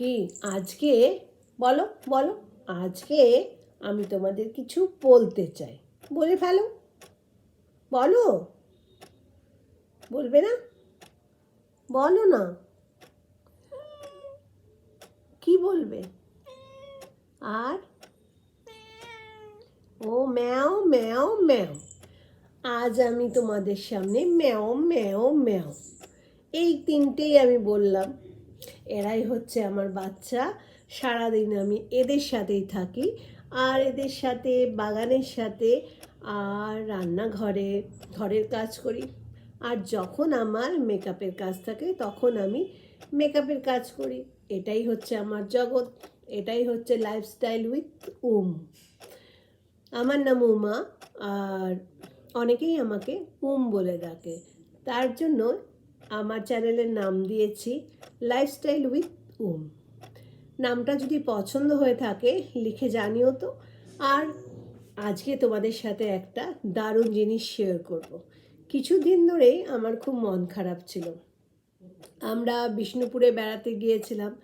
কি আজকে, বলো বলো, আজকে আমি তোমাদের কিছু বলতে চাই। বলে ফেলো। বলো। বলবে না? বলো না। কি বলবে? আর? ও, ম্যাও ম্যাও ম্যাও। আজ আমি তোমাদের সামনে ম্যাও ম্যাও ম্যাও। এই তিনটেই আমি বললাম। এরাই হচ্ছে আমার বাচ্চা। সারাদিন আমি এদের সাথেই থাকি। আর এদের সাথে, বাগানের সাথে, আর রান্নাঘরে, ঘরের কাজ করি। আর যখন আমার মেকআপের কাজ থাকে, তখন আমি মেকআপের কাজ করি। এটাই হচ্ছে আমার জগৎ। এটাই হচ্ছে লাইফস্টাইল উইথ উম। আমার নাম উমা, আর অনেকেই আমাকে উম বলে ডাকে। তার জন্য আমার চ্যানেলের নাম দিয়েছি লাইফস্টাইল উইথ উম নামটা যদি পছন্দ হয়ে থাকে, লিখে জানিও তো। আর আজকে তোমাদের সাথে একটা দারুণ জিনিস শেয়ার করব। কিছুদিন ধরেই আমার খুব মন খারাপ ছিল। আমরা বিষ্ণুপুরে বেড়াতে গিয়েছিলাম।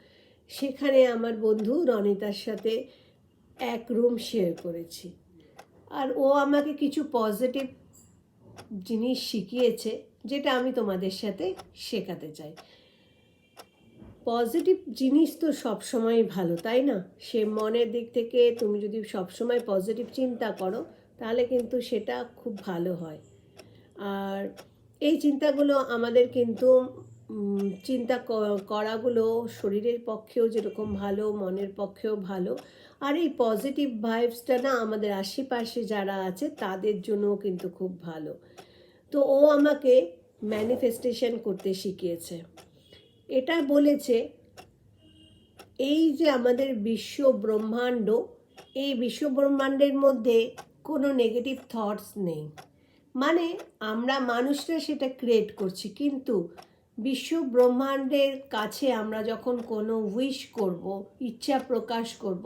সেখানে আমার বন্ধু রনিতার সাথে এক রুম শেয়ার করেছি। আর ও আমাকে কিছু পজিটিভ জিনিস শিখিয়েছে। যেটা আমি তোমাদের সাথে শেখাতে চাই। পজিটিভ জিনিস তো সবসময় ভালো, তাই না? সে মনের দিক থেকে তুমি যদি সবসময় পজিটিভ চিন্তা করো, তাহলে কিন্তু সেটা খুব ভালো হয়। আর এই চিন্তাগুলো আমাদের কিন্তু চিন্তা করাগুলো শরীরের পক্ষেও যেরকম ভালো, মনের পক্ষেও ভালো। আর এই পজিটিভ ভাইবসটা না আমাদের আশেপাশে যারা আছে, তাদের জন্যও কিন্তু খুব ভালো। তো ও আমাকে ম্যানিফেস্টেশন করতে শিখিয়েছে। এটা বলেছে, এই যে আমাদের বিশ্ব ব্রহ্মাণ্ড, এই বিশ্ব ব্রহ্মাণ্ডের মধ্যে কোনো নেগেটিভ থটস নেই। মানে আমরা মানুষরা সেটা ক্রিয়েট করছি, কিন্তু বিশ্ব ব্রহ্মাণ্ডের কাছে আমরা যখন কোনো উইশ করব, ইচ্ছা প্রকাশ করব,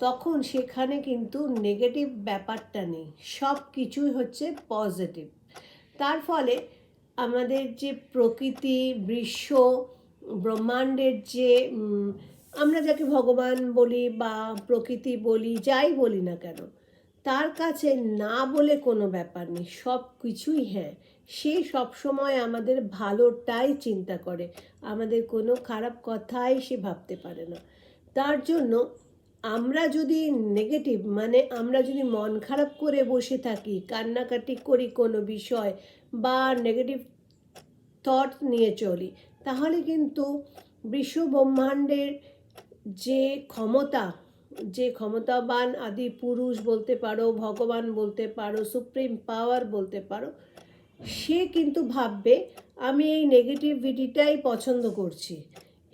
তখন সেখানে কিন্তু নেগেটিভ ব্যাপারটা নেই। সব কিছুই হচ্ছে পজিটিভ তার ফলে আমাদের যে প্রকৃতি, বিশ্ব, ব্রহ্মাণ্ডের যে আমরা যাকে ভগবান বলি বা প্রকৃতি বলি, যাই বলি না কেন, তার কাছে না বলে কোনো ব্যাপার নেই, সব কিছুই হ্যাঁ। সে সবসময় আমাদের ভালোটাই চিন্তা করে, আমাদের কোনো খারাপ কথাই সে ভাবতে পারে না। তার জন্য আমরা যদি নেগেটিভ মানে আমরা যদি মন খারাপ করে বসে থাকি, কান্নাকাটি করি কোনো বিষয় বা নেগেটিভ থট নিয়ে চলি, তাহলে কিন্তু বিশ্ব ব্রহ্মাণ্ডের যে ক্ষমতা, যে ক্ষমতাবান আদি পুরুষ বলতে পারো, ভগবান বলতে পারো সুপ্রিম পাওয়ার বলতে পারো, সে কিন্তু ভাববে, আমি এই নেগেটিভিটিটাই পছন্দ করছি,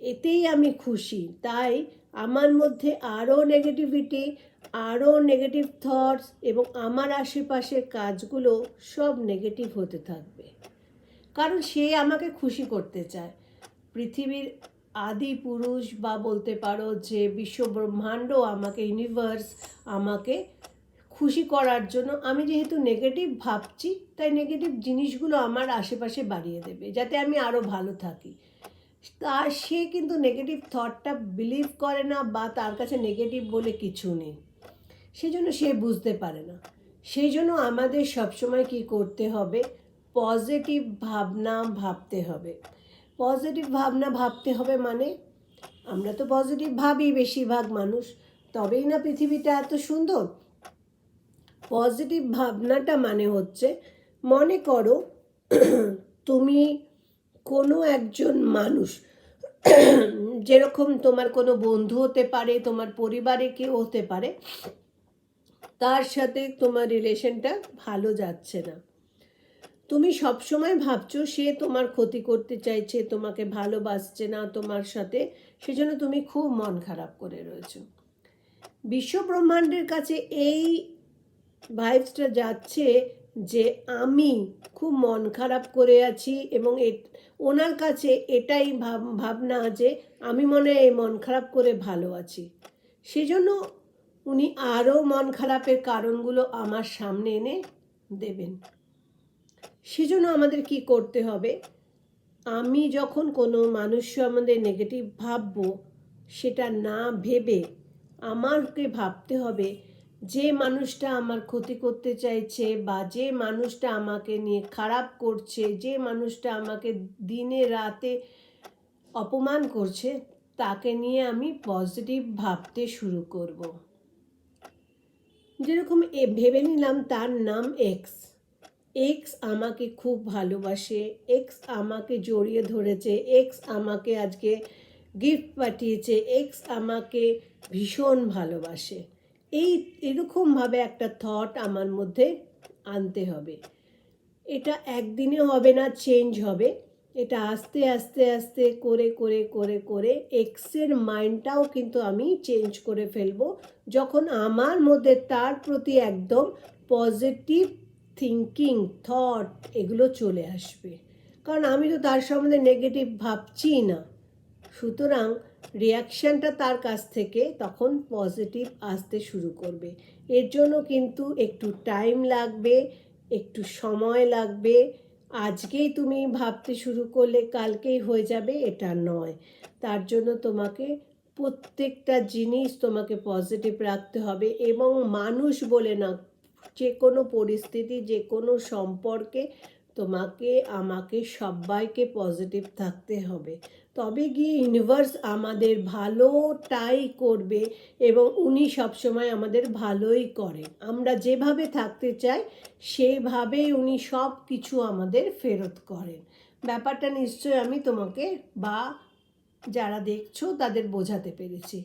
এতেই আমি খুশি, তাই আমার মধ্যে আরও নেগেটিভিটি আরও নেগেটিভ থটস এবং আমার আশেপাশের কাজগুলো সব নেগেটিভ হতে থাকবে। কারণ সে আমাকে খুশি করতে চায়। পৃথিবীর আদি পুরুষ বা বলতে পারো যে বিশ্ব ব্রহ্মাণ্ড আমাকে ইউনিভার্স আমাকে খুশি করার জন্য আমি যেহেতু নেগেটিভ ভাবছি, তাই নেগেটিভ জিনিসগুলো আমার আশেপাশে বাড়িয়ে দেবে, যাতে আমি আরও ভালো থাকি। তার সে কিন্তু নেগেটিভ থটটা বিলিভ করে না বা তার কাছে নেগেটিভ বলে কিছু নেই। সেই জন্য সে বুঝতে পারে না। সেই জন্য আমাদের সবসময় কি করতে হবে? পজিটিভ ভাবনা ভাবতে হবে। পজিটিভ ভাবনা ভাবতে হবে মানে আমরা তো পজিটিভ ভাবি বেশিরভাগ মানুষ। তবেই না পৃথিবীটা এত সুন্দর? পজিটিভ ভাবনাটা মানে হচ্ছে মনে করো, তুমি কোনো একজন মানুষ, যেরকম তোমার কোনো বন্ধু হতে পারে, তোমার পরিবারে কেউ হতে পারে, তার সাথে তোমার রিলেশনটা ভালো যাচ্ছে না। তুমি সবসময় ভাবছ, সে তোমার ক্ষতি করতে চাইছে, তোমাকে ভালোবাসছে না তোমার সাথে, সেজন্য তুমি খুব মন খারাপ করে রয়েছো। বিশ্ব ব্রহ্মাণ্ডের কাছে এই ভাইবসটা যাচ্ছে যে আমি খুব মন খারাপ করে আছি এবং ওনার কাছে এটাই ভাব, ভাবনা যে আমি মনে হয় এই মন খারাপ করে ভালো আছি। সেজন্য উনি আরও মন খারাপের কারণগুলো আমার সামনে এনে দেবেন। সেজন্য আমাদের কি করতে হবে? আমি যখন কোনো মানুষ সম্বন্ধে নেগেটিভ ভাববো, সেটা না ভেবে আমাকে ভাবতে হবে যে মানুষটা আমার ক্ষতি করতে চাইছে বা যে মানুষটা আমাকে নিয়ে খারাপ করছে, যে মানুষটা আমাকে দিনে রাতে অপমান করছে, তাকে নিয়ে আমি পজিটিভ ভাবতে শুরু করব। যেরকম এ ভেবে নিলাম তার নাম এক্স এক্স আমাকে খুব ভালোবাসে এক্স আমাকে জড়িয়ে ধরেছে এক্স আমাকে আজকে গিফট পাঠিয়েছে এক্স আমাকে ভীষণ ভালোবাসে। এই এরকমভাবে একটা থট আমার মধ্যে আনতে হবে। এটা একদিনে হবে না চেঞ্জ হবে। এটা আস্তে আস্তে আস্তে করে করে করে করে এক্সের মাইন্ডটাও কিন্তু আমি চেঞ্জ করে ফেলব। যখন আমার মধ্যে তার প্রতি একদম পজিটিভ থিঙ্কিং থট এগুলো চলে আসবে। কারণ আমি তো তার সম্বন্ধে নেগেটিভ ভাবছি না। সুতরাং রিয়াকশানটা তার কাছ থেকে তখন পজিটিভ আসতে শুরু করবে। এর জন্য কিন্তু একটু টাইম লাগবে, একটু সময় লাগবে। আজকেই তুমি ভাবতে শুরু করলে কালকেই হয়ে যাবে, এটা নয়। তার জন্য তোমাকে প্রত্যেকটা জিনিস তোমাকে পজিটিভ রাখতে হবে এবং মানুষ বলে না, যে কোনো পরিস্থিতি, যে কোনো সম্পর্কে তোমাকে, আমাকে সবাইকে পজিটিভ থাকতে হবে। তবে গিয়ে ইউনিভার্স আমাদের ভালোটাই করবে এবং উনি সবসময় আমাদের ভালোই করে আমরা যেভাবে থাকতে চাই, সেভাবেই উনি সব কিছু আমাদের ফেরত করেন। ব্যাপারটা নিশ্চয় আমি তোমাকে বা যারা দেখছ তাদের বোঝাতে পেরেছি।